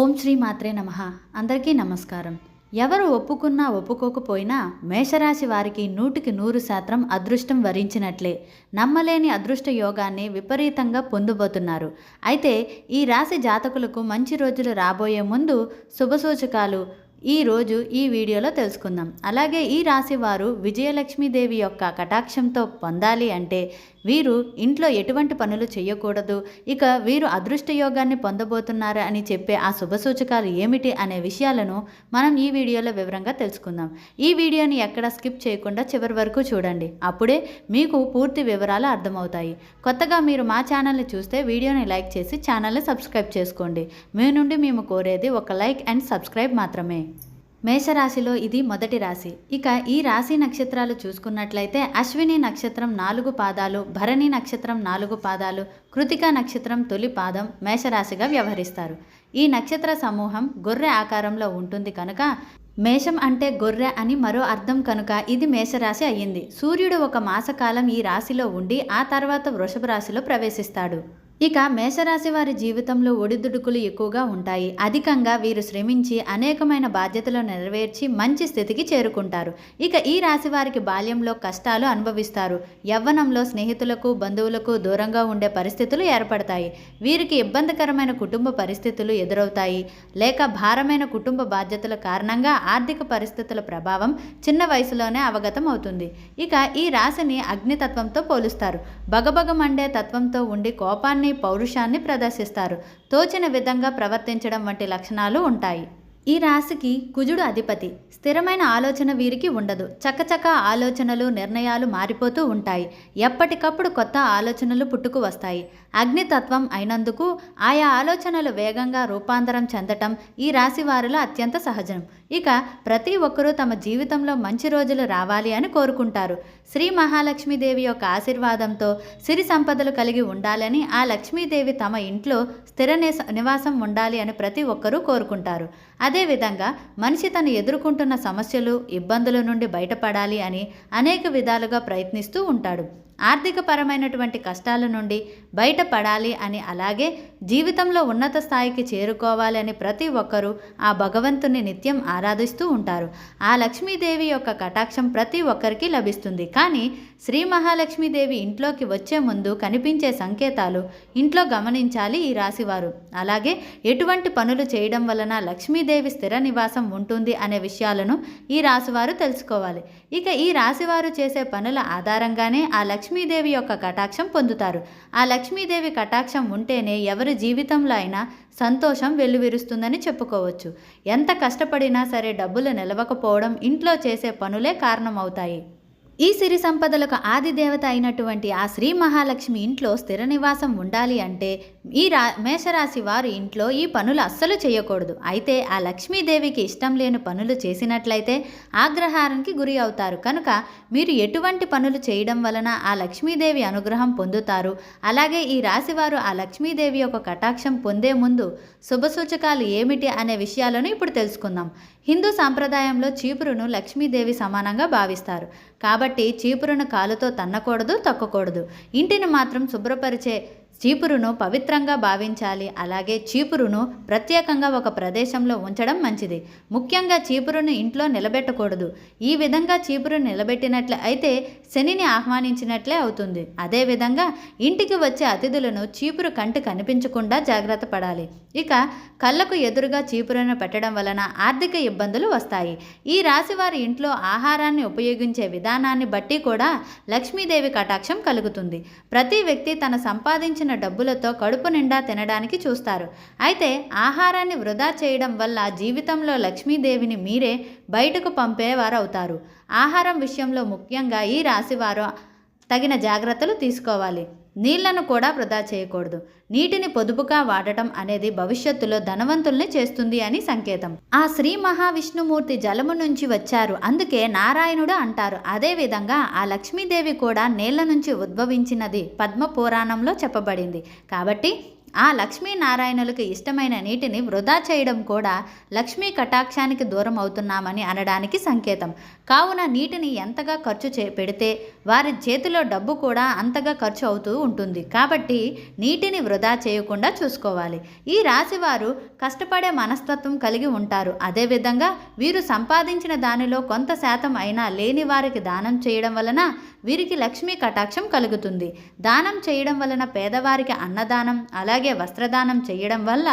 ఓం శ్రీ మాత్రే నమ. అందరికీ నమస్కారం. ఎవరు ఒప్పుకున్నా ఒప్పుకోకపోయినా మేషరాశి వారికి నూటికి నూరు శాతం అదృష్టం వరించినట్లే. నమ్మలేని అదృష్ట యోగాన్ని విపరీతంగా పొందబోతున్నారు. అయితే ఈ రాశి జాతకులకు మంచి రోజులు రాబోయే ముందు శుభసూచకాలు ఈ రోజు ఈ వీడియోలో తెలుసుకుందాం. అలాగే ఈ రాశి వారు విజయలక్ష్మీదేవి యొక్క కటాక్షంతో పొందాలి అంటే వీరు ఇంట్లో ఎటువంటి పనులు చేయకూడదు. ఇక వీరు అదృష్టయోగాన్ని పొందబోతున్నారా అని చెప్పే ఆ శుభసూచకాలు ఏమిటి అనే విషయాలను మనం ఈ వీడియోలో వివరంగా తెలుసుకుందాం. ఈ వీడియోని ఎక్కడ స్కిప్ చేయకుండా చివరి వరకు చూడండి. అప్పుడే మీకు పూర్తి వివరాలు అర్థమవుతాయి. కొత్తగా మీరు మా ఛానల్ని చూస్తే వీడియోని లైక్ చేసి ఛానల్ని సబ్స్క్రైబ్ చేసుకోండి. మీ నుండి మేము కోరేది ఒక లైక్ అండ్ సబ్స్క్రైబ్ మాత్రమే. మేషరాశిలో ఇది మొదటి రాశి. ఇక ఈ రాశి నక్షత్రాలు చూసుకున్నట్లయితే అశ్విని నక్షత్రం నాలుగు పాదాలు భరణి నక్షత్రం నాలుగు పాదాలు కృతికా నక్షత్రం తొలి పాదం మేషరాశిగా వ్యవహరిస్తారు. ఈ నక్షత్ర సమూహం గొర్రె ఆకారంలో ఉంటుంది కనుక మేషం అంటే గొర్రె అని మరో అర్థం కనుక ఇది మేషరాశి అయ్యింది. సూర్యుడు ఒక మాసకాలం ఈ రాశిలో ఉండి ఆ తర్వాత వృషభ రాశిలో ప్రవేశిస్తాడు. ఇక మేషరాశి వారి జీవితంలో ఒడిదుడుకులు ఎక్కువగా ఉంటాయి. అధికంగా వీరు శ్రమించి అనేకమైన బాధ్యతలు నెరవేర్చి మంచి స్థితికి చేరుకుంటారు. ఇక ఈ రాశి వారికి బాల్యంలో కష్టాలు అనుభవిస్తారు. యవ్వనంలో స్నేహితులకు బంధువులకు దూరంగా ఉండే పరిస్థితులు ఏర్పడతాయి. వీరికి ఇబ్బందికరమైన కుటుంబ పరిస్థితులు ఎదురవుతాయి. లేక భారమైన కుటుంబ బాధ్యతల కారణంగా ఆర్థిక పరిస్థితుల ప్రభావం చిన్న వయసులోనే అవగతం అవుతుంది ఇక ఈ రాశిని అగ్నితత్వంతో పోలుస్తారు. బగబగ మండే తత్వంతో ఉండి కోపాన్ని పౌరుషాన్ని ప్రదర్శిస్తారు. తోచిన విధంగా ప్రవర్తించడం వంటి లక్షణాలు ఉంటాయి. ఈ రాశికి కుజుడు అధిపతి. స్థిరమైన ఆలోచన వీరికి ఉండదు. చకచక ఆలోచనలు నిర్ణయాలు మారిపోతూ ఉంటాయి. ఎప్పటికప్పుడు కొత్త ఆలోచనలు పుట్టుకు వస్తాయి. అగ్నితత్వం అయినందుకు ఆయా ఆలోచనలు వేగంగా రూపాంతరం చెందటం ఈ రాశి వారిలో అత్యంత సహజం. ఇక ప్రతి ఒక్కరూ తమ జీవితంలో మంచి రోజులు రావాలి అని కోరుకుంటారు. శ్రీ మహాలక్ష్మీదేవి యొక్క ఆశీర్వాదంతో సిరి సంపదలు కలిగి ఉండాలని ఆ లక్ష్మీదేవి తమ ఇంట్లో స్థిర నివాసం ఉండాలి అని ప్రతి ఒక్కరూ కోరుకుంటారు. అదేవిధంగా మనిషి తను ఎదుర్కొంటున్న సమస్యలు ఇబ్బందుల నుండి బయటపడాలి అని అనేక విధాలుగా ప్రయత్నిస్తూ ఉంటాడు. ఆర్థికపరమైనటువంటి కష్టాల నుండి బయటపడాలి అని అలాగే జీవితంలో ఉన్నత స్థాయికి చేరుకోవాలి అని ప్రతి ఒక్కరూ ఆ భగవంతుని నిత్యం ఆరాధిస్తూ ఉంటారు. ఆ లక్ష్మీదేవి యొక్క కటాక్షం ప్రతి ఒక్కరికి లభిస్తుంది. కానీ శ్రీ మహాలక్ష్మీదేవి ఇంట్లోకి వచ్చే ముందు కనిపించే సంకేతాలు ఇంట్లో గమనించాలి ఈ రాశివారు. అలాగే ఎటువంటి పనులు చేయడం వలన లక్ష్మీదేవి స్థిర నివాసం ఉంటుంది అనే విషయాలను ఈ రాశివారు తెలుసుకోవాలి. ఇక ఈ రాశివారు చేసే పనుల ఆధారంగానే ఆ లక్ష్మీదేవి యొక్క కటాక్షం పొందుతారు. ఆ లక్ష్మీదేవి కటాక్షం ఉంటేనే ఎవరి జీవితంలో అయినా సంతోషం వెల్లువిరుస్తుందని చెప్పుకోవచ్చు. ఎంత కష్టపడినా సరే డబ్బులు నిలవకపోవడం ఇంట్లో చేసే పనులే కారణమవుతాయి. ఈ సిరి సంపదలకు ఆది దేవత అయినటువంటి ఆ శ్రీ మహాలక్ష్మి ఇంట్లో స్థిర నివాసం ఉండాలి అంటే ఈ రా మేషరాశి వారు ఇంట్లో ఈ పనులు అస్సలు చేయకూడదు. అయితే ఆ లక్ష్మీదేవికి ఇష్టం లేని పనులు చేసినట్లయితే ఆగ్రహారానికి గురి అవుతారు. కనుక మీరు ఎటువంటి పనులు చేయడం వలన ఆ లక్ష్మీదేవి అనుగ్రహం పొందుతారు? అలాగే ఈ రాశివారు ఆ లక్ష్మీదేవి యొక్క కటాక్షం పొందే ముందు శుభసూచకాలు ఏమిటి అనే విషయాలను ఇప్పుడు తెలుసుకుందాం. హిందూ సాంప్రదాయంలో చీపురును లక్ష్మీదేవి సమానంగా భావిస్తారు. కాబట్టి చీపురును కాలుతో తన్నకూడదు తొక్కకూడదు. ఇంటిని మాత్రం శుభ్రపరిచే చీపురును పవిత్రంగా భావించాలి. అలాగే చీపురును ప్రత్యేకంగా ఒక ప్రదేశంలో ఉంచడం మంచిది. ముఖ్యంగా చీపురును ఇంట్లో నిలబెట్టకూడదు. ఈ విధంగా చీపురును నిలబెట్టినట్లు అయితే శనిని ఆహ్వానించినట్లే అవుతుంది. అదేవిధంగా ఇంటికి వచ్చే అతిథులను చీపురు కంటి కనిపించకుండా జాగ్రత్త పడాలి. ఇక కళ్ళకు ఎదురుగా చీపురును పెట్టడం వలన ఆర్థిక ఇబ్బందులు వస్తాయి. ఈ రాశి వారి ఇంట్లో ఆహారాన్ని ఉపయోగించే విధానాన్ని బట్టి కూడా లక్ష్మీదేవి కటాక్షం కలుగుతుంది. ప్రతి వ్యక్తి తన సంపాదించిన డబ్బులతో కడుపు నిండా తినడానికి చూస్తారు. అయితే ఆహారాన్ని వృధా చేయడం వల్ల జీవితంలో లక్ష్మీదేవిని మీరే బయటకు పంపేవారవుతారు. ఆహారం విషయంలో ముఖ్యంగా ఈ రాశివారు తగిన జాగ్రత్తలు తీసుకోవాలి. నీళ్ళను కూడా వృధా చేయకూడదు. నీటిని పొదుపుగా వాడటం అనేది భవిష్యత్తులో ధనవంతుల్ని చేస్తుంది అని సంకేతం. ఆ శ్రీ మహావిష్ణుమూర్తి జలము నుంచి వచ్చారు. అందుకే నారాయణుడు అంటారు. అదేవిధంగా ఆ లక్ష్మీదేవి కూడా నీళ్ళ నుంచి ఉద్భవించినది పద్మ పురాణంలో చెప్పబడింది. కాబట్టి ఆ లక్ష్మీనారాయణులకు ఇష్టమైన నీటిని వృధా చేయడం కూడా లక్ష్మీ కటాక్షానికి దూరం అవుతున్నామని అనడానికి సంకేతం. కావున నీటిని ఎంతగా ఖర్చు చే పెడితే వారి చేతిలో డబ్బు కూడా అంతగా ఖర్చు అవుతూ ఉంటుంది. కాబట్టి నీటిని వృధా చేయకుండా చూసుకోవాలి. ఈ రాశివారు కష్టపడే మనస్తత్వం కలిగి ఉంటారు. అదేవిధంగా వీరు సంపాదించిన దానిలో కొంత శాతం అయినా లేని వారికి దానం చేయడం వలన వీరికి లక్ష్మీ కటాక్షం కలుగుతుంది. దానం చేయడం వలన పేదవారికి అన్నదానం అలాగే వస్త్రదానం చేయడం వల్ల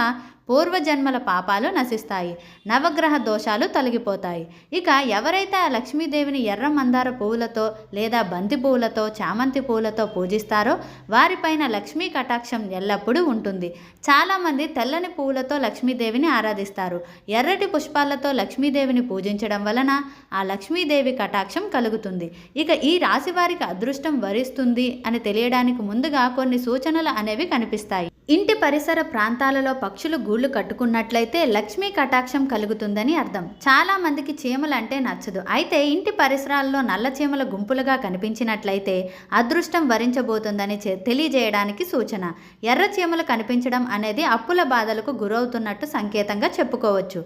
పూర్వజన్మల పాపాలు నశిస్తాయి. నవగ్రహ దోషాలు తొలగిపోతాయి. ఇక ఎవరైతే ఆ లక్ష్మీదేవిని ఎర్ర మందార పువ్వులతో లేదా బంతి పువ్వులతో చామంతి పువ్వులతో పూజిస్తారో వారిపైన లక్ష్మీ కటాక్షం ఎల్లప్పుడూ ఉంటుంది. చాలామంది తెల్లని పువ్వులతో లక్ష్మీదేవిని ఆరాధిస్తారు. ఎర్రటి పుష్పాలతో లక్ష్మీదేవిని పూజించడం వలన ఆ లక్ష్మీదేవి కటాక్షం కలుగుతుంది. ఇక ఈ రాశి వారికి అదృష్టం వరిస్తుంది అని తెలియడానికి ముందుగా కొన్ని సూచనలు అనేవి కనిపిస్తాయి. ఇంటి పరిసర ప్రాంతాలలో పక్షులు గూళ్ళు కట్టుకున్నట్లయితే లక్ష్మీ కటాక్షం కలుగుతుందని అర్థం. చాలా మందికి చీమలు అంటే నచ్చదు. అయితే ఇంటి పరిసరాల్లో నల్ల చీమల గుంపులుగా కనిపించినట్లయితే అదృష్టం వరించబోతుందని తెలియజేయడానికి సూచన. ఎర్ర చీమలు కనిపించడం అనేది అప్పుల బాధలకు గురవుతున్నట్టు సంకేతంగా చెప్పుకోవచ్చు.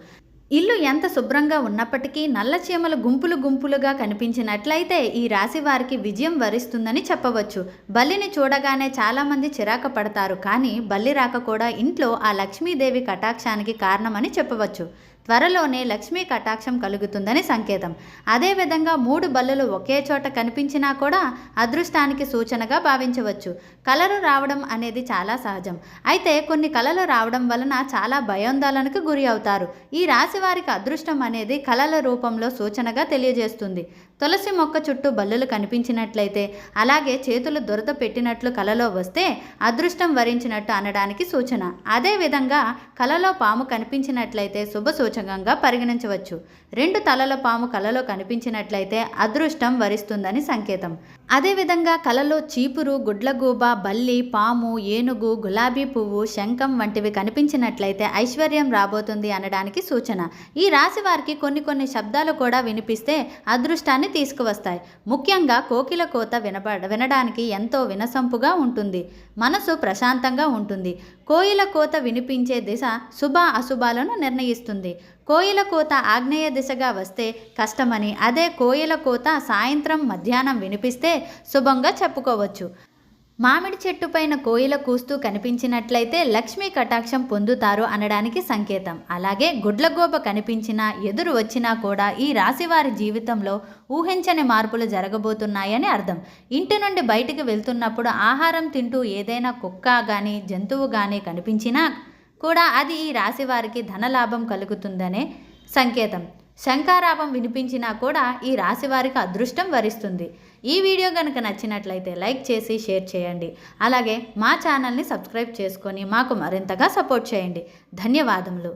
ఇల్లు ఎంత శుభ్రంగా ఉన్నప్పటికీ నల్ల చీమలు గుంపులు గుంపులుగా కనిపించినట్లయితే ఈ రాశి వారికి విజయం వరిస్తుందని చెప్పవచ్చు. బల్లిని చూడగానే చాలామంది చిరాక పడతారు కానీ బల్లి రాక కూడా ఇంట్లో ఆ లక్ష్మీదేవి కటాక్షానికి కారణమని చెప్పవచ్చు. త్వరలోనే లక్ష్మీ కటాక్షం కలుగుతుందని సంకేతం. అదేవిధంగా మూడు బల్లులు ఒకే చోట కనిపించినా కూడా అదృష్టానికి సూచనగా భావించవచ్చు. కలలు రావడం అనేది చాలా సహజం. అయితే కొన్ని కళలు రావడం వలన చాలా భయోందోళనకు గురి అవుతారు. ఈ రాశి వారికి అదృష్టం అనేది కళల రూపంలో సూచనగా తెలియజేస్తుంది. తులసి మొక్క చుట్టూ బల్లులు కనిపించినట్లయితే అలాగే చేతులు దురద పెట్టినట్లు కలలో వస్తే అదృష్టం వరించినట్టు అనడానికి సూచన. అదేవిధంగా కలలో పాము కనిపించినట్లయితే శుభ సూచకంగా పరిగణించవచ్చు. రెండు తలల పాము కలలో కనిపించినట్లయితే అదృష్టం వరిస్తుందని సంకేతం. అదేవిధంగా కలలో చీపురు గుడ్లగూబ బల్లి పాము ఏనుగు గులాబీ పువ్వు శంఖం వంటివి కనిపించినట్లయితే ఐశ్వర్యం రాబోతుంది అనడానికి సూచన. ఈ రాశి వారికి కొన్ని కొన్ని శబ్దాలు కూడా వినిపిస్తే అదృష్టాన్ని తీసుకువస్తాయి. ముఖ్యంగా కోకిల కోత వినపడ వినడానికి ఎంతో వినసొంపుగా ఉంటుంది. మనసు ప్రశాంతంగా ఉంటుంది. కోయిల కోత వినిపించే దిశ శుభ అశుభాలను నిర్ణయిస్తుంది. కోయిల కోత ఆగ్నేయ దిశగా వస్తే కష్టమని అదే కోయిల కోత సాయంత్రం మధ్యాహ్నం వినిపిస్తే శుభంగా చెప్పుకోవచ్చు. మామిడి చెట్టు పైన కోయిల కూస్తూ కనిపించినట్లయితే లక్ష్మీ కటాక్షం పొందుతారు అనడానికి సంకేతం. అలాగే గుడ్లగోప కనిపించినా ఎదురు వచ్చినా కూడా ఈ రాశివారి జీవితంలో ఊహించని మార్పులు జరగబోతున్నాయని అర్థం. ఇంటి నుండి బయటికి వెళ్తున్నప్పుడు ఆహారం తింటూ ఏదైనా కుక్క కానీ జంతువు కానీ కనిపించినా కూడా అది ఈ రాశి వారికి ధనలాభం కలుగుతుందనే సంకేతం. శంకారాపం వినిపించినా కూడా ఈ రాశి వారికి అదృష్టం వరిస్తుంది. ఈ వీడియో కనుక నచ్చినట్లయితే లైక్ చేసి షేర్ చేయండి. అలాగే మా ఛానల్ని సబ్స్క్రైబ్ చేసుకొని మాకు మరింతగా సపోర్ట్ చేయండి. ధన్యవాదములు.